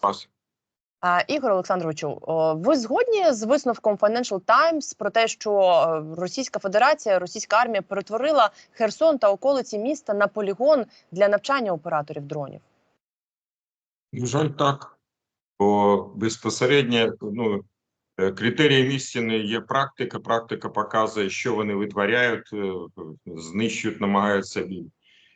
Пас. А, Ігор Олександровичу, ви згодні з висновком Financial Times про те, що е, Російська Федерація, російська армія перетворила Херсон та околиці міста на полігон для навчання операторів дронів? На жаль, так. Бо безпосередньо ну, е, критерієм істини є практика. Практика показує, що вони витворяють, е, знищують, намагаються від,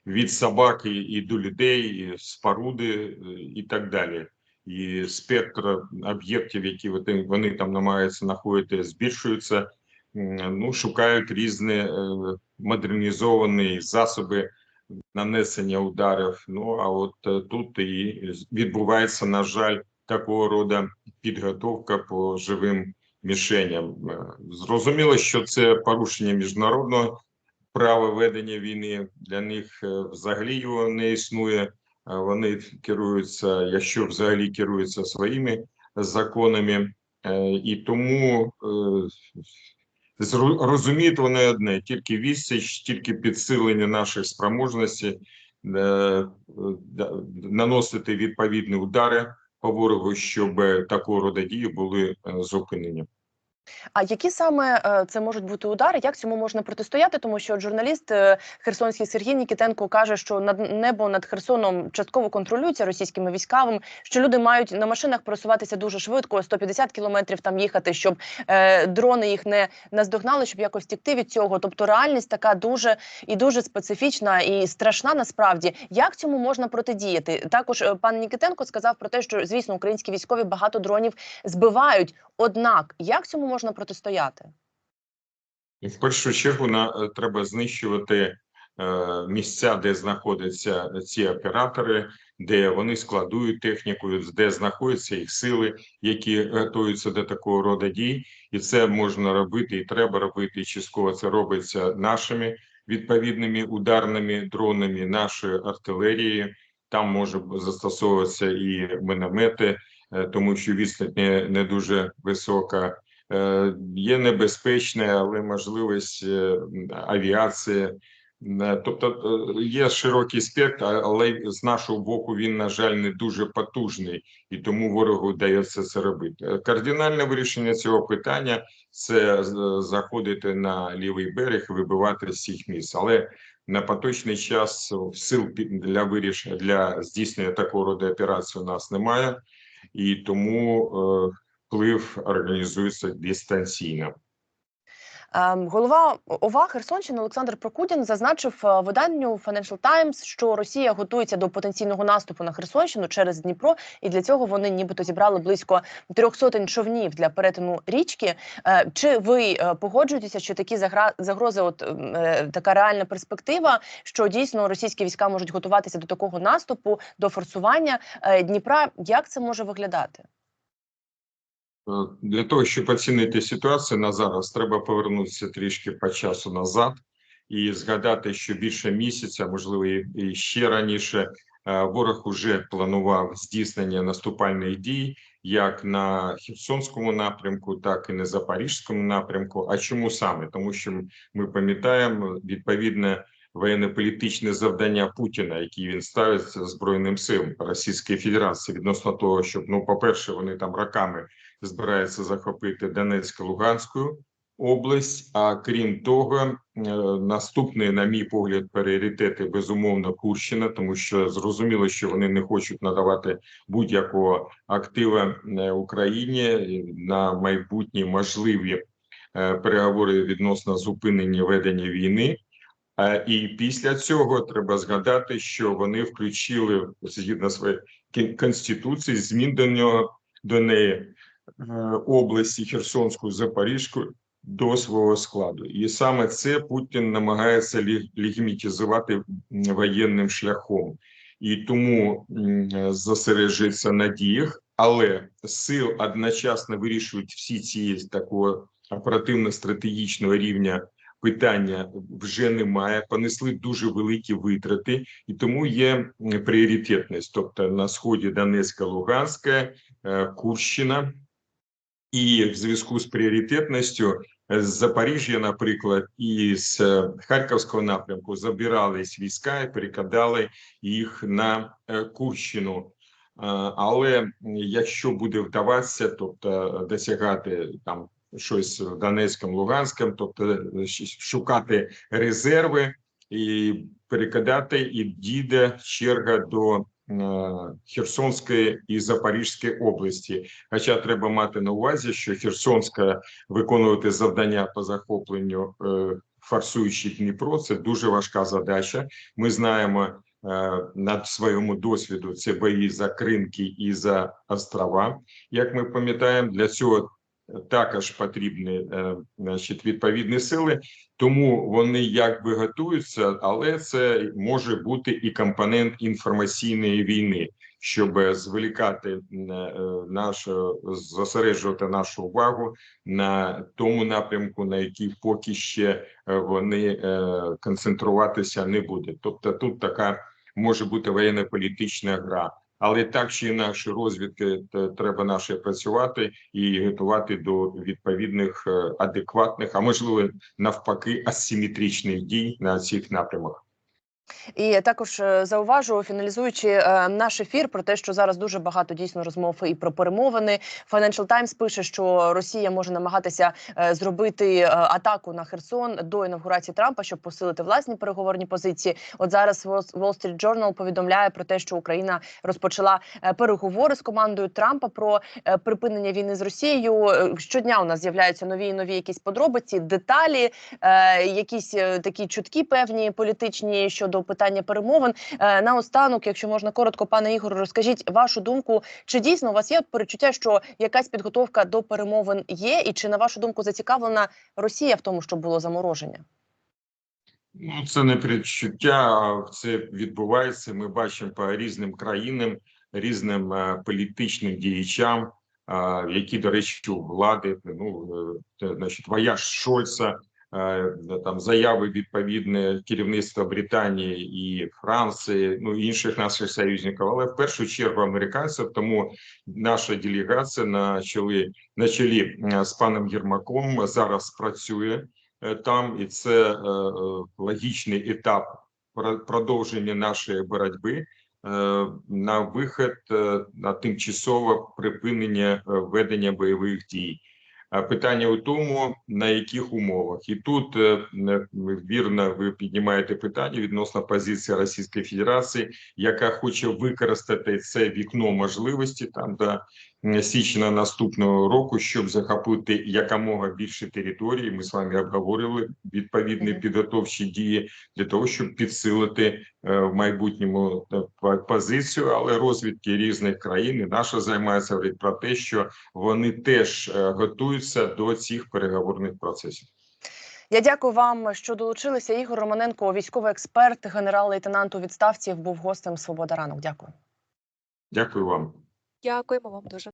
від собак і, до людей, і споруди і так далі. І спектр об'єктів, які вони- там намагаються знаходити, збільшується. Ну, шукають різні е, модернізовані засоби нанесення ударів. Ну а от е, тут і відбувається, на жаль, такого роду підготовка по живим мішеням. Е, Зрозуміло, що це порушення міжнародного права ведення війни. Для них взагалі його не існує. Вони керуються, якщо взагалі керуються своїми законами, Е, і тому е, розуміють вони одне: тільки відсіч, тільки підсилення наших спроможностей, е, наносити відповідні удари по ворогу, щоб такого роду дії були зупинені. А які саме е, це можуть бути удари? Як цьому можна протистояти? Тому що журналіст е, херсонський Сергій Нікітенко каже, що над небо над Херсоном частково контролюється російськими військовими, що люди мають на машинах просуватися дуже швидко, 150 кілометрів там їхати, щоб е, дрони їх не наздогнали, щоб якось втікти від цього. Тобто реальність така дуже і дуже специфічна і страшна насправді. Як цьому можна протидіяти? Також е, пан Нікітенко сказав про те, що звісно українські військові багато дронів збивають. Однак як цьому можна протистояти? В першу чергу на е, треба знищувати е, місця, де знаходяться ці оператори, де вони складують техніку, де знаходяться їх сили, які готуються до такого роду дій, і це можна робити, і треба робити. І частково це робиться нашими відповідними ударними дронами, нашою артилерією. Там може застосовуватися і міномети, е, тому що відстань не, не дуже висока. Е, Є небезпечне, але можливість е, авіації. Е, Тобто є широкий спектр, але з нашого боку він, на жаль, не дуже потужний, і тому ворогу вдається це робити. Кардинальне вирішення цього питання це заходити на лівий берег і вибивати з цих місць. Але на поточний час сил для вирішення для здійснення такого роду операцій у нас немає, і тому вплив організується дистанційно. Ем, Голова ОВА Херсонщини Олександр Прокудін зазначив е, виданню Financial Times, що Росія готується до потенційного наступу на Херсонщину через Дніпро, і для цього вони нібито зібрали близько трьох сотень човнів для перетину річки. Е, Чи ви е, погоджуєтеся, що такі загрози, от така реальна перспектива, що дійсно російські війська можуть готуватися до такого наступу, до форсування Дніпра? Як це може виглядати? Е, Для того, щоб оцінити ситуацію на зараз, треба повернутися трішки по часу назад і згадати, що більше місяця, можливо, і ще раніше, е, ворог уже планував здійснення наступальних дій як на Херсонському напрямку, так і на Запорізькому напрямку. А чому саме? Тому що ми пам'ятаємо відповідне воєнно-політичне завдання Путіна, які він ставить збройним силам Російської Федерації відносно того, щоб ну, по-перше, вони там роками збирається захопити Донецьку Луганську область. А крім того, е, наступний, на мій погляд, пріоритети безумовно Курщина, тому що зрозуміло, що вони не хочуть надавати будь-якого актива е, Україні на майбутні можливі е, переговори відносно зупинення ведення війни. І після цього треба згадати, що вони включили згідно своєї конституції змін до нього до неї області Херсонську, Запорізьку до свого складу, і саме це Путін намагається легімітизувати воєнним шляхом, і тому зосереджується на діях, але сил одночасно вирішують всі ці такого оперативно-стратегічного рівня питання вже немає. Понесли дуже великі витрати, і тому є пріоритетність. Тобто на сході Донецька, Луганська, е, Курщина, і в зв'язку з пріоритетністю з Запоріжжя, наприклад, і з е, Харківського напрямку забирались війська і перекидали їх на е, Курщину. Але якщо буде вдаватися, тобто досягати там щось в Донецькому, Луганському, тобто е, шукати резерви і перекидати, і дійде черга до Херсонської і Запорізької області. Хоча треба мати на увазі, що Херсонська виконувати завдання по захопленню, е, форсуючи Дніпро, це дуже важка задача. Ми знаємо е, на своєму досвіду це бої за Кринки і за острова. Як ми пам'ятаємо, для цього також потрібні е, значить, відповідні сили, тому вони якби готуються, але це може бути і компонент інформаційної війни, щоб зволікати е, нашу зосереджувати нашу увагу на тому напрямку, на який поки ще е, вони е, концентруватися не будуть. Тобто, тут така може бути воєнно-політична гра. Але так чи інакше розвідки е, треба наше працювати і готувати до відповідних е, адекватних, а можливо навпаки, асиметричних дій на цих напрямах. І також е, зауважу, фіналізуючи е, наш ефір про те, що зараз дуже багато дійсно розмов і про перемовини. Financial Times пише, що Росія може намагатися е, зробити атаку на Херсон до інавгурації Трампа, щоб посилити власні переговорні позиції. От зараз Wall Street Journal повідомляє про те, що Україна розпочала переговори з командою Трампа про припинення війни з Росією. Щодня у нас з'являються нові і нові якісь подробиці, деталі, якісь такі чутки певні політичні щодо питання перемовин. Е, наостанок, якщо можна коротко, пане Ігору, розкажіть вашу думку, чи дійсно у вас є перечуття, що якась підготовка до перемовин є, і чи на вашу думку зацікавлена Росія в тому, щоб було замороження? Ну, це не передчуття, це відбувається. Ми бачимо по різним країнам, різним е, політичним діячам, е, які, до речі, у влади, ну, значить, вояж Шольца, там заяви відповідне керівництва Британії і Франції, ну інших наших союзників, але в першу чергу американців. Тому наша делегація на чолі на чолі е, з паном Єрмаком зараз працює е, там, і це е, е, логічний етап про- продовження нашої боротьби е, на вихід е, на тимчасове припинення е, ведення бойових дій. А питання у тому, на яких умовах, і тут е, вірно ви піднімаєте питання відносно позиції Російської Федерації, яка хоче використати це вікно можливості там до січня наступного року, щоб захопити якомога більше території. Ми з вами обговорили відповідні підготовчі дії для того, щоб підсилити в майбутньому е, позицію. Але розвідки різних країн і наша займається говорить про те, що вони теж е, готуються до цих переговорних процесів. Я дякую вам, що долучилися. Ігор Романенко, військовий експерт, генерал-лейтенант у відставці, був гостем Свобода ранок. Дякую. Дякую вам. Дякуємо вам дуже.